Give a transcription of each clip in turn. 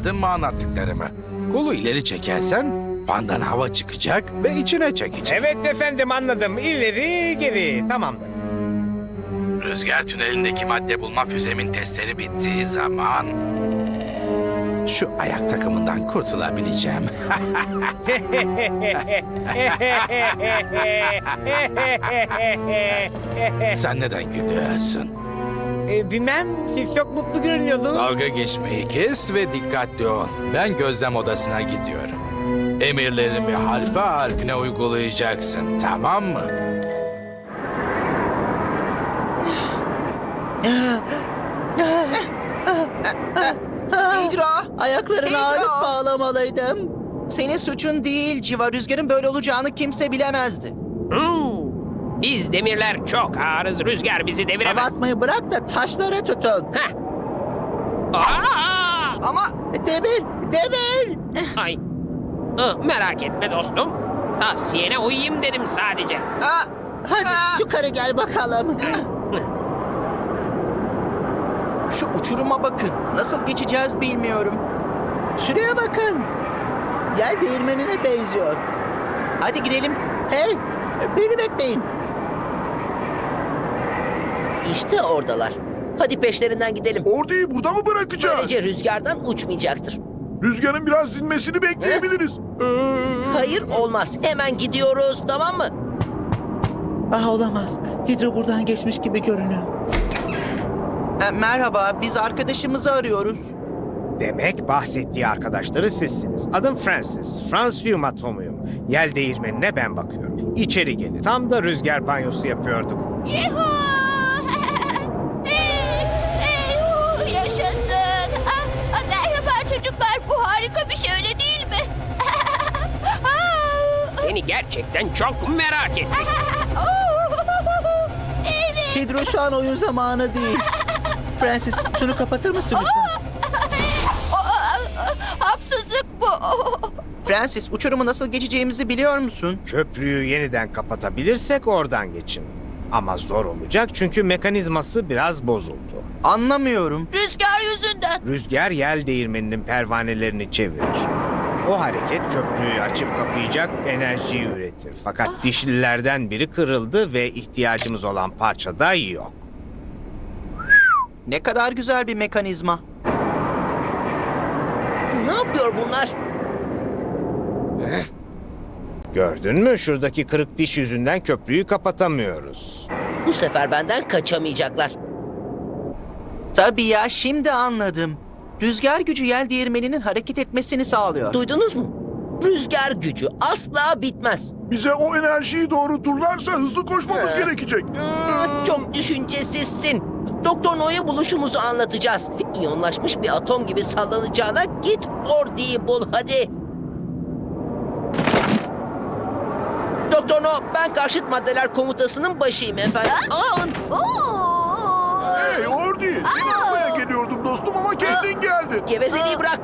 Anladın mı anlattıklarımı? Kolu ileri çekersen fandan hava çıkacak ve içine çekecek. Evet efendim anladım. İleri geri. Tamamdır. Rüzgar tünelindeki madde bulma füzemin testleri bittiği zaman... Şu ayak takımından kurtulabileceğim. Sen neden gülüyorsun? E, bilmem siz çok mutlu görünüyordunuz. Dalga geçmeyi kes ve dikkatli ol. Ben gözlem odasına gidiyorum. Emirlerimi harfe harfine uygulayacaksın, tamam mı? Hidra, ayaklarına ağırlık bağlamalıydım. Senin suçun değil Civa. Rüzgarın böyle olacağını kimse bilemezdi. Biz demirler çok ağırız. Rüzgar bizi Hava deviremez. atmayı bırak da taşlara tutun. Heh. Aa! Ama demir, demir. Ay. Ah, merak etme dostum. Tavsiyene uyayım dedim sadece. Aa, hadi yukarı gel bakalım. Şu uçuruma bakın. Nasıl geçeceğiz bilmiyorum. Şuraya bakın. Yel değirmenine benziyor. Hadi gidelim. Hey, beni bekleyin. İşte oradalar. Hadi peşlerinden gidelim. Orduyu burada mı bırakacağız? Böylece rüzgardan uçmayacaktır. Rüzgarın biraz dinmesini bekleyebiliriz. Ee, Hayır olmaz. Hemen gidiyoruz tamam mı? Ah olamaz. Hidro buradan geçmiş gibi görünüyor. E, merhaba, biz arkadaşımızı arıyoruz. Demek bahsettiği arkadaşları sizsiniz. Adım Francis. Fransiyum atomuyum. Yel değirmenine ben bakıyorum. İçeri gelin. Tam da rüzgar banyosu yapıyorduk. Yuhu! Seni gerçekten çok merak ettim. Evet. Hidro şu an oyun zamanı değil. Francis, şunu kapatır mısın lütfen? Haksızlık bu. Francis, uçurumu nasıl geçeceğimizi biliyor musun? Köprüyü yeniden kapatabilirsek oradan geçin. Ama zor olacak çünkü mekanizması biraz bozuldu. Anlamıyorum. Rüzgar yüzünden. Rüzgar yel değirmeninin pervanelerini çevirir. O hareket köprüyü açıp kapayacak enerjiyi üretir. Fakat dişlilerden biri kırıldı ve ihtiyacımız olan parça da yok. Ne kadar güzel bir mekanizma. Ne yapıyor bunlar? Gördün mü? Şuradaki kırık diş yüzünden köprüyü kapatamıyoruz. Bu sefer benden kaçamayacaklar. Tabii ya, şimdi anladım. Rüzgar gücü yel değirmeninin hareket etmesini sağlıyor. Duydunuz mu? Rüzgar gücü asla bitmez. bize o enerjiyi doğrulturlarsa hızlı koşmamız Ee. gerekecek. Hmm, çok düşüncesizsin. Doktor No'ya buluşumuzu anlatacağız. İyonlaşmış bir atom gibi sallanacağına git Ordi'yi bul hadi. Doktor No, ben karşıt maddeler komutasının başıyım efendim. Aa, Oo! Hey Ordi, seni dostum ama kendin geldin. gevezeliği bırak.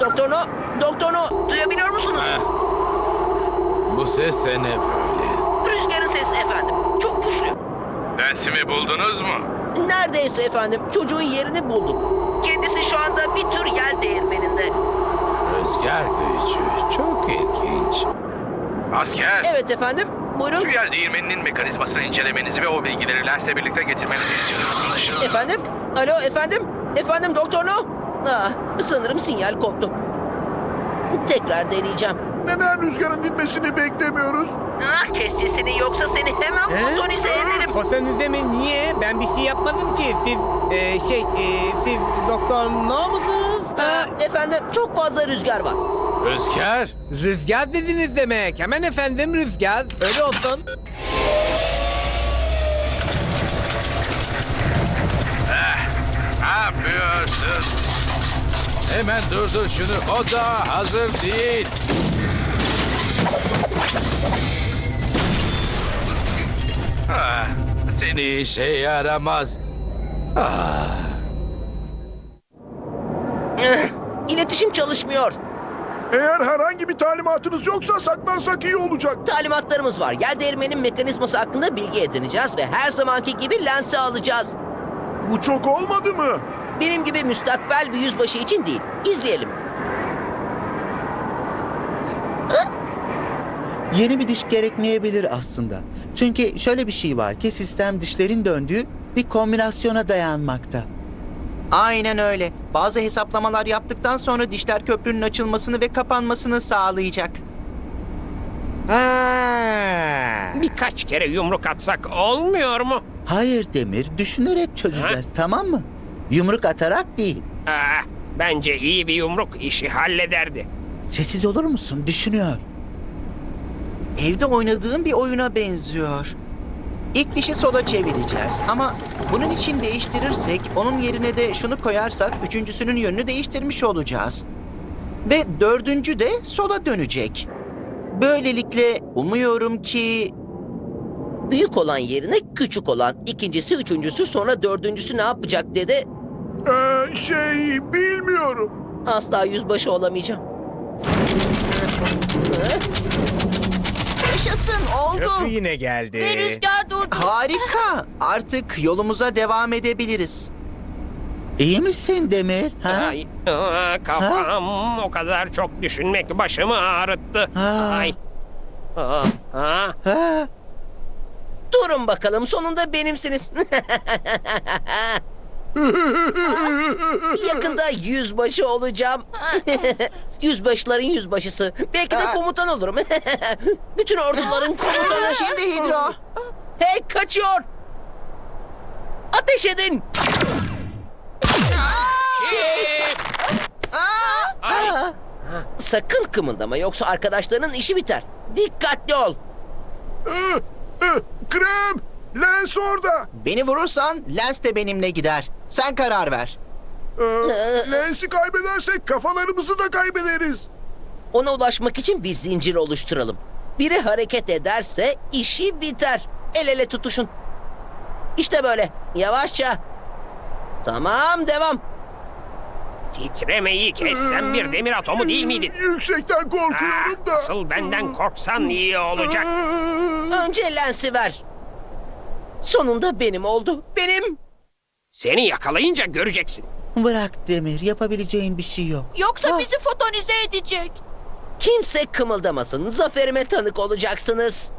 Doktor No, Doktor No, duyabiliyor musunuz? Bu ses de ne böyle? Rüzgarın sesi efendim. Çok güçlü. Dersimi buldunuz mu? Neredeyse efendim. Çocuğun yerini bulduk. Kendisi şu anda bir tür yer değirmeninde. Rüzgar gücü. Çok ilginç. Asker, Evet efendim. Buyurun. şu yel değirmeninin mekanizmasını incelemenizi ve o bilgileri lensle birlikte getirmenizi istiyorum. Efendim? Alo efendim? Efendim doktor no? Ah, sanırım sinyal koptu. Tekrar deneyeceğim. Neden rüzgarın dinmesini beklemiyoruz? Ah, kes sesini yoksa seni hemen fotonize ederim. Fotonize mi? Niye? Ben bir şey yapmadım ki. Siz e, şey, e, siz doktor no musunuz? Ah, efendim çok fazla rüzgar var. Rüzgar, Rüzgar dediniz demek. Hemen efendim rüzgar. Öyle olsun. ne yapıyorsun? Hemen durdur şunu. O da hazır değil. Ah, seni işe yaramaz. Ah. İletişim çalışmıyor. Eğer herhangi bir talimatınız yoksa saklansak iyi olacak. Talimatlarımız var. Yer değirmenin mekanizması hakkında bilgi edineceğiz ve her zamanki gibi lensi alacağız. Bu çok olmadı mı? Benim gibi müstakbel bir yüzbaşı için değil. İzleyelim. Yeni bir diş gerekmeyebilir aslında. Çünkü şöyle bir şey var ki sistem dişlerin döndüğü bir kombinasyona dayanmakta. Aynen öyle. Bazı hesaplamalar yaptıktan sonra dişler köprünün açılmasını ve kapanmasını sağlayacak. Ha. Birkaç kere yumruk atsak olmuyor mu? Hayır Demir, düşünerek çözeceğiz tamam mı? Yumruk atarak değil. Aa, bence iyi bir yumruk işi hallederdi. Sessiz olur musun? Düşünüyor. Evde oynadığım bir oyuna benziyor. İlk dişi sola çevireceğiz ama bunun için değiştirirsek onun yerine de şunu koyarsak üçüncüsünün yönünü değiştirmiş olacağız. Ve dördüncü de sola dönecek. Böylelikle umuyorum ki Büyük olan yerine küçük olan. ikincisi, üçüncüsü, sonra dördüncüsü ne yapacak dedi. Ee, şey bilmiyorum. Asla yüzbaşı olamayacağım. yaşasın Köprü yine geldi. Ve rüzgar durdu. Harika. Artık yolumuza devam edebiliriz. İyi misin Demir? Ha? Ay, aa, kafam o kadar çok düşünmek başımı ağrıttı. Ha. Ay. Aa, ha. Ha? Durun bakalım sonunda benimsiniz. Yakında yüzbaşı olacağım. Yüzbaşıların yüzbaşısı. Belki de komutan olurum. Bütün orduların komutanı. Şimdi Hidro. Hey kaçıyor. Ateş edin. Aa! Sakın kımıldama yoksa arkadaşlarının işi biter. Dikkatli ol. Krem! Lens orada. Beni vurursan Lens de benimle gider. Sen karar ver. Ee, lensi kaybedersek kafalarımızı da kaybederiz. Ona ulaşmak için bir zincir oluşturalım. Biri hareket ederse işi biter. El ele tutuşun. İşte böyle. Yavaşça. Tamam devam. Titremeyi kessen bir demir atomu değil miydin? Yüksekten korkuyorum Ah, da. asıl benden korksan iyi olacak. Önce lensi ver. Sonunda benim oldu. Benim. Seni yakalayınca göreceksin. Bırak Demir, yapabileceğin bir şey yok. Yoksa bizi fotonize edecek. Kimse kımıldamasın. Zaferime tanık olacaksınız.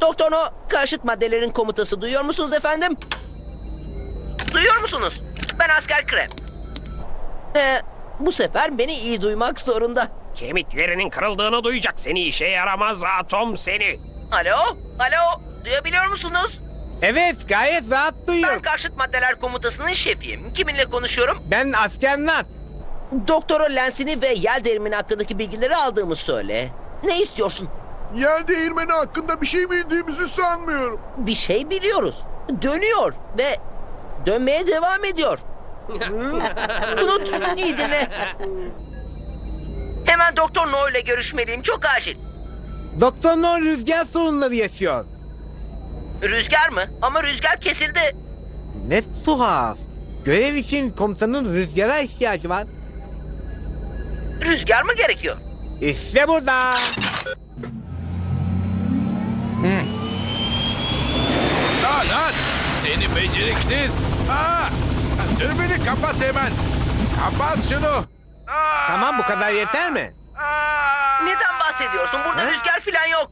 Doktor No, karşıt maddelerin komutası duyuyor musunuz efendim? Duyuyor musunuz? Ben asker Krem. Ee, bu sefer beni iyi duymak zorunda. Kemiklerinin kırıldığını duyacak seni işe yaramaz atom seni. Alo? Alo? Duyabiliyor musunuz? Evet gayet rahat Ben duyuyorum. karşıt maddeler komutasının şefiyim. Kiminle konuşuyorum? Ben asker Nat. Doktoru lensini ve yel derimini hakkındaki bilgileri aldığımı söyle. Ne istiyorsun? Yel değirmeni hakkında bir şey bildiğimizi sanmıyorum. Bir şey biliyoruz. Dönüyor ve dönmeye devam ediyor. Kunut iyi dinle. Hemen Doktor No ile görüşmeliyim. Çok acil. Doktor No rüzgar sorunları yaşıyor. Rüzgar mı? Ama rüzgar kesildi. Ne tuhaf. Görev için komutanın rüzgara ihtiyacı var. Rüzgar mı gerekiyor? İşte burada. Lan lan! Seni beceriksiz! Aa! Dürbünü kapat hemen! Kapat şunu! Aa! Tamam bu kadar yeter mi? Aa! Neden bahsediyorsun? Burada He? rüzgar falan yok.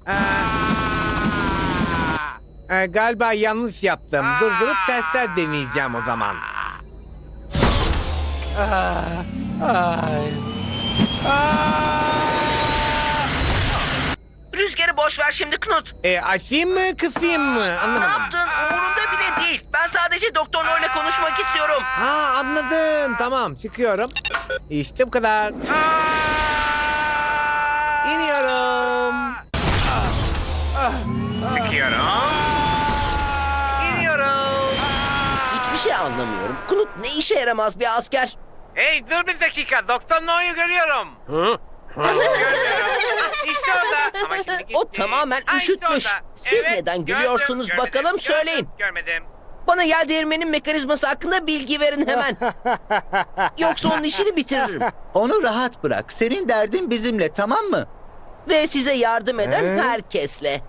Ee, galiba yanlış yaptım. Durdurup testler deneyeceğim o zaman. Rüzgarı boş ver şimdi Knut. E, açayım mı kısayım mı? Ne Anlamadım. yaptın umurumda bile değil. Ben sadece Doktor No ile konuşmak istiyorum. Ha anladım. Tamam çıkıyorum. İşte bu kadar. İniyorum. Hiçbir şey anlamıyorum. Knut ne işe yaramaz bir asker. Hey dur bir dakika. Doktor No'yu görüyorum. Hı? Görmüyorum. İşte orada. Ama şimdi gitti. O tamamen Ah, işte üşütmüş. orada. Siz neden gülüyorsunuz bakalım söyleyin. Görmedim. Bana yel değirmenin mekanizması hakkında bilgi verin hemen. Yoksa onun işini bitiririm. Onu rahat bırak. Senin derdin bizimle tamam mı? Ve size yardım eden He? herkesle.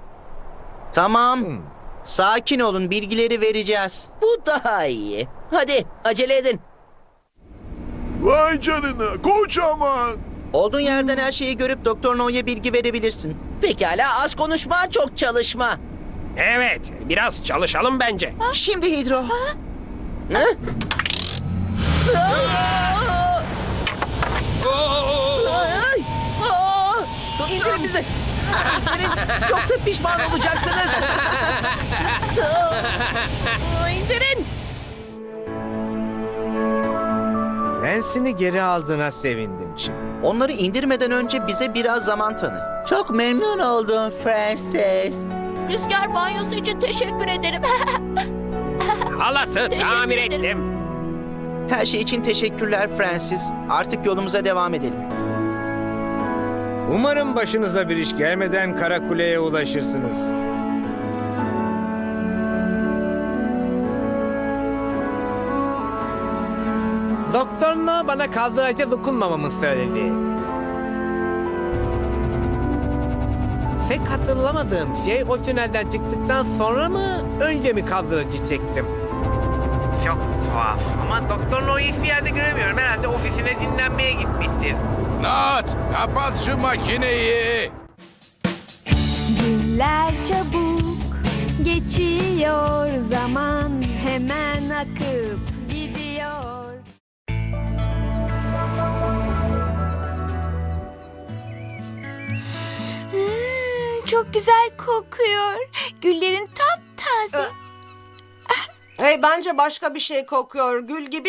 Tamam. Sakin olun, bilgileri vereceğiz. Bu daha iyi. Hadi acele edin. Vay canına kocaman. Olduğun yerden her şeyi görüp Doktor No'ya bilgi verebilirsin. Pekala az konuşma çok çalışma. Evet, biraz çalışalım bence. Şimdi Hidro. Hı? Ay, aa, İndirin bizi. İndirin. Yoksa pişman olacaksınız. İndirin. Lensini geri aldığına sevindim Çin. Onları indirmeden önce bize biraz zaman tanı. Çok memnun oldum Francis. Rüzgar banyosu için teşekkür ederim. Halatı Teşekkür tamir ederim. ettim. Her şey için teşekkürler Francis. Artık yolumuza devam edelim. Umarım başınıza bir iş gelmeden Karakule'ye ulaşırsınız. Doktor No bana kaldıraca dokunmamamı söyledi. Pek hatırlamadığım şey o tünelden çıktıktan sonra mı önce mi kaldırıcı çektim? Tuhaf ama Doktor No'yu hiçbir yerde göremiyorum. Herhalde ofisine dinlenmeye gitmiştir. Nat, kapat şu makineyi. Günler çabuk geçiyor zaman hemen akıp gidiyor. Hmm, çok güzel kokuyor. Güllerin taptaze. Hey bence başka bir şey kokuyor. Gül gibi